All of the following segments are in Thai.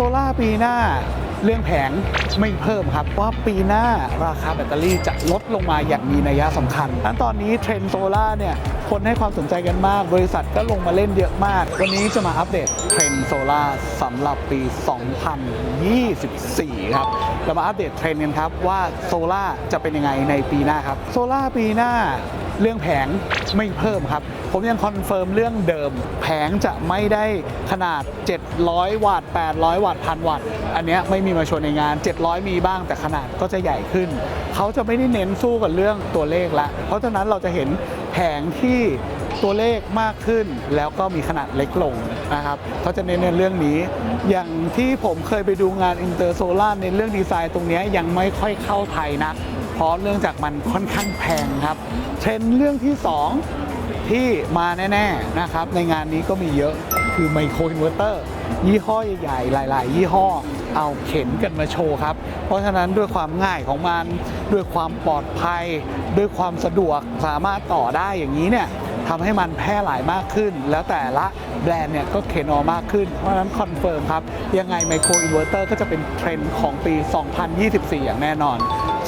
ซล่าปีหน้าเรื่องแผงไม่เพิ่มครับว่าปีหน้าราคาแบตเตอรี่จะลดลงมาอย่างมีนัยสำคัญทั้นตอนนี้เทรนด์โซล่าเนี่ยคนให้ความสนใจกันมาก บริษัทก็ลงมาเล่นเยอะมาก วันนี้จะมาอัปเดตเทรนด์โซล่าสำหรับปี 2024 ครับ เรามาอัปเดตเทรนด์กันครับว่าโซล่าจะเป็นยังไงในปีหน้าครับโซล่าปีหน้า เรื่องแผงไม่เพิ่มครับ ผมยังคอนเฟิร์มเรื่องเดิม แผงจะไม่ได้ขนาด 700 วัตต์ 800 วัตต์พันวัตต์ อันเนี้ยไม่มีมาโชว์ในงาน 700 มีบ้างแต่ขนาดก็จะใหญ่ขึ้น เขาจะไม่ได้เน้นสู้กับเรื่องตัวเลขละ เพราะฉะนั้นเราจะเห็นแผงที่ตัวเลขมากขึ้นแล้วก็มีขนาดเล็กลงนะครับเขาจะเน้นในเรื่องนี้ อย่างที่ผมเคยไปดูงานอินเตอร์โซล่าในเรื่องดีไซน์ตรงเนี้ยยังไม่ค่อยเข้าไทยนัก ราะเนื่องจากมันค่อนข้างแพงครับ เทรนเรื่องที่ 2 ที่มาแน่ๆนะครับ ในงานนี้ก็มีเยอะคือไมโครอินเวอร์เตอร์ยี่ห้อใหญ่ๆ หลาย ๆ ยี่ห้อเอาเข็นกันมาโชว์ครับ เพราะฉะนั้นด้วยความง่ายของมัน ด้วยความปลอดภัย ด้วยความสะดวกสามารถต่อได้อย่างนี้เนี่ยทำให้มันแพร่หลายมากขึ้น แล้วแต่ละแบรนด์เนี่ยก็เข็นออกมากขึ้น เพราะฉะนั้นคอนเฟิร์มครับ ยังไงไมโครอินเวอร์เตอร์ก็จะเป็นเทรนด์ของปี 2024 อย่างแน่นอน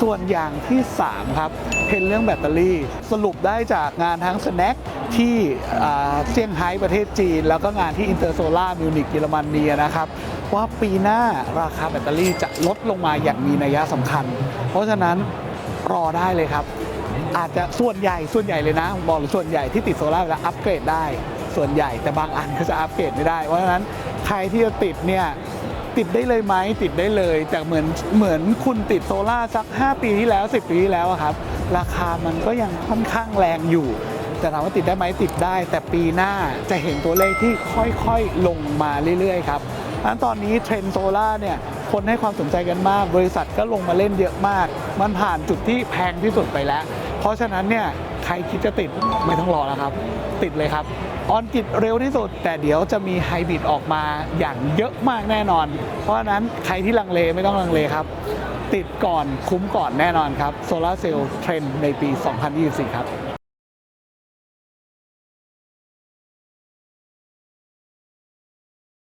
ส่วนอย่างที่ 3 ครับเป็นเรื่องแบตเตอรี่ สรุปได้จากงานทั้ง Snack ที่เซี่ยงไฮ้ประเทศจีน แล้วก็งานที่อินเตอร์โซล่ามิวนิกเยอรมนีนะครับ ว่าปีหน้าราคาแบตเตอรี่จะลดลงมาอย่างมีนัยสำคัญ เพราะฉะนั้นรอได้เลยครับ อาจจะส่วนใหญ่ส่วนใหญ่เลยนะบอกส่วนใหญ่ที่ติดโซล่าร์แล้วอัปเกรดได้ส่วนใหญ่แต่บางอันก็จะอัปเกรดไม่ได้ เพราะฉะนั้นใครที่จะติดเนี่ย ติดได้เลยไหมติดได้เลย แต่เหมือนเหมือนคุณติดโซล่าสัก 5 ปีที่แล้ว 10 ปีที่แล้วครับ ราคามันก็ยังค่อนข้างแรงอยู่ แต่ถามว่าติดได้ไหมติดได้ แต่ปีหน้าจะเห็นตัวเลขที่ค่อยๆลงมาเรื่อยๆครับอันตอนนี้เทรนโซล่าเนี่ยคนให้ความสนใจกันมาก บริษัทก็ลงมาเล่นเยอะมาก มันผ่านจุดที่แพงที่สุดไปแล้ว เพราะฉะนั้นเนี่ยใครคิดจะติดไม่ต้องรอแล้วครับ ติดเลยครับ ออนกิตเร็วที่สุด แต่เดี๋ยวจะมีไฮบริดออกมาอย่างเยอะมากแน่นอน เพราะฉะนั้นใครที่ลังเลไม่ต้องลังเลครับ ติดก่อนคุ้มก่อนแน่นอนครับโซลาเซลล์เทรนในปี 2024 ครับ